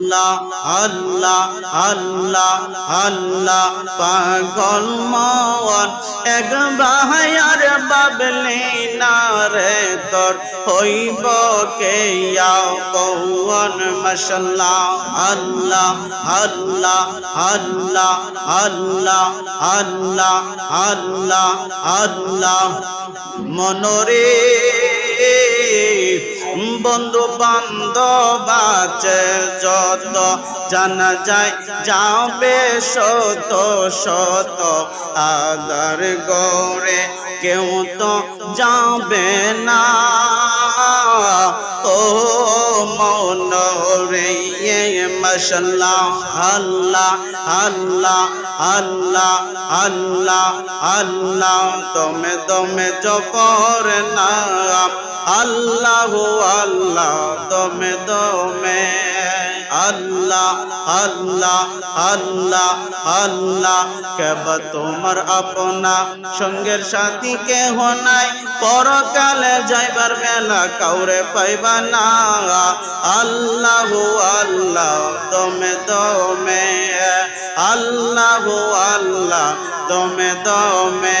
আল্লাহ আল্লাহ আল্লাহ পাগল মন এক বাহায়ার বাবলি না তোর হইব কে কৌন মশলা আল্লাহ আল্লাহ আল্লাহ আল্লাহ আল্লাহ আল্লাহ আল্লাহ। মনরে বন্ধু বান্ধব আছে, যত জানা যায় যাবে শত শত আদার গড়ে, কেউ তো যাবে না। ও মন রে মশলা আল্লাহ আল্লাহ আল্লাহ আল্লাহ আল্লাহ তুমি তুমি জপর না আল্লাহ আল্লাহ তুমি তুমি আল্লাহ আল্লাহ আল্লাহ আল্লাহ। কেব তোমার আপনা সঙ্গের সাথী কেহ নাই। পরকালে যাইবার মেলা কাউরে পাইবা না। আল্লাহ আল্লাহ, দমে দমে। আল্লাহ আল্লাহ, দমে দমে।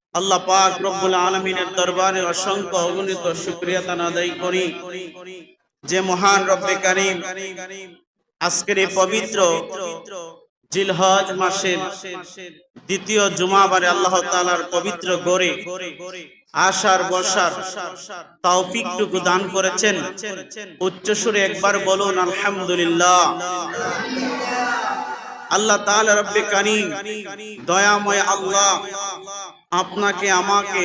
আল্লাহ পাক রব্বুল আলমিনের দরবারে অসংখ্য অগণিত শুক্রিয়া তান আদায় করি। যে মহান রব্বে কারিম, আজকের এই পবিত্র জিলহজ মাসের দ্বিতীয় জুমাবারে আল্লাহ তাআলার পবিত্র গড়ে আশার বসার তৌফিকটুকু দান করেছেন। উচ্চ সুরে একবার বলুন, আলহামদুলিল্লাহ। আল্লাহ তাআলা রব্বে কারিম দয়াময় আল্লাহ আপনাকে আমাকে